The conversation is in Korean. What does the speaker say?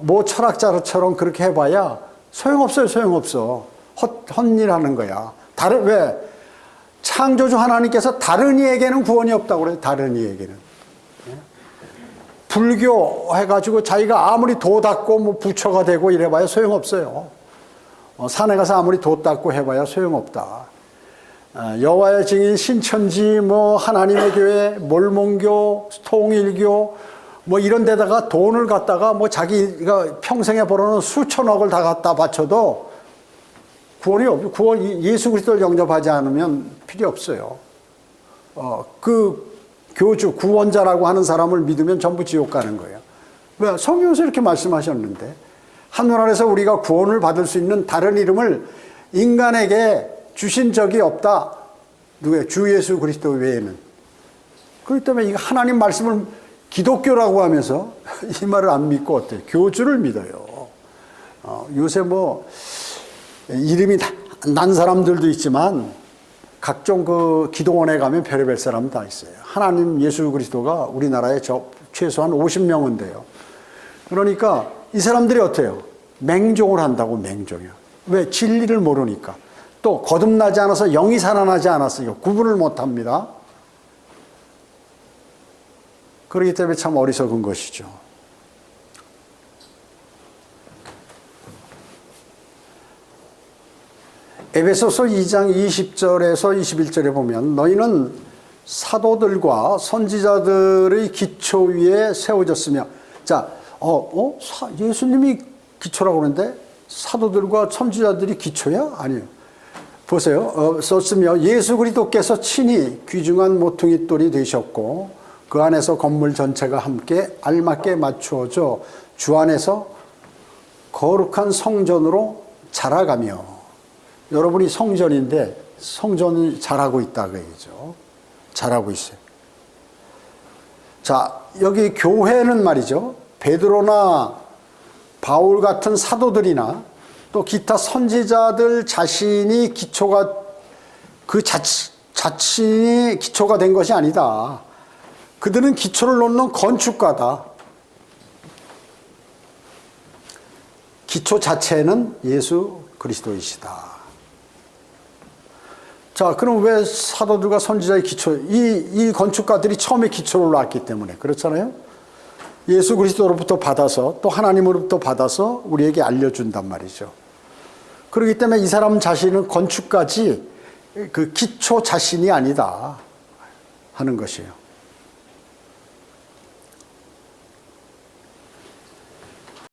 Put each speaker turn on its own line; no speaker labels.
뭐 철학자처럼 그렇게 해봐야 소용없어요, 소용없어. 헛, 헛일 하는 거야. 다른, 왜? 창조주 하나님께서 다른 이에게는 구원이 없다고 그래요, 다른 이에게는. 예? 불교 해가지고 자기가 아무리 도 닦고 뭐 부처가 되고 이래봐야 소용없어요. 어, 산에 가서 아무리 도 닦고 해봐야 소용없다. 어, 여호와의 증인 신천지 뭐 하나님의 교회 몰몬교 통일교 뭐 이런 데다가 돈을 갖다가 뭐 자기가 평생에 벌어놓은 수천억을 다 갖다 바쳐도 구원이 없 구원 예수 그리스도를 영접하지 않으면 필요 없어요. 어, 그 교주 구원자라고 하는 사람을 믿으면 전부 지옥 가는 거예요. 왜 성경에서 이렇게 말씀하셨는데 하늘 아래서 우리가 구원을 받을 수 있는 다른 이름을 인간에게 주신 적이 없다. 누구예요? 주 예수 그리스도 외에는. 그렇기 때문에 이 하나님 말씀을 기독교라고 하면서 이 말을 안 믿고 어때요? 교주를 믿어요. 어, 요새 뭐 이름이 난 사람들도 있지만 각종 그 기도원에 가면 별의별 사람 다 있어요. 하나님 예수 그리스도가 우리나라에 저 최소한 50명은 돼요. 그러니까 이 사람들이 어때요? 맹종을 한다고 맹종이요. 왜? 진리를 모르니까. 또 거듭나지 않아서 영이 살아나지 않았어요. 구분을 못 합니다. 그렇기 때문에 참 어리석은 것이죠. 에베소서 2장 20절에서 21절에 보면 너희는 사도들과 선지자들의 기초 위에 세워졌으며 자, 어, 어? 사, 예수님이 기초라고 그러는데 사도들과 선지자들이 기초야? 아니에요. 보세요. 어, 썼으며 예수 그리스도께서 친히 귀중한 모퉁이 돌이 되셨고 그 안에서 건물 전체가 함께 알맞게 맞추어져 주 안에서 거룩한 성전으로 자라가며 여러분이 성전인데 성전이 자라고 있다 그 얘기죠. 자라고 있어요. 자, 여기 교회는 말이죠. 베드로나 바울 같은 사도들이나 또 기타 선지자들 자신이 기초가 그 자치, 자신이 기초가 된 것이 아니다. 그들은 기초를 놓는 건축가다. 기초 자체는 예수 그리스도이시다. 자, 그럼 왜 사도들과 선지자의 기초, 이, 이 건축가들이 처음에 기초를 놨기 때문에 그렇잖아요? 예수 그리스도로부터 받아서 또 하나님으로부터 받아서 우리에게 알려준단 말이죠. 그렇기 때문에 이 사람 자신은 건축까지 그 기초 자신이 아니다 하는 것이에요.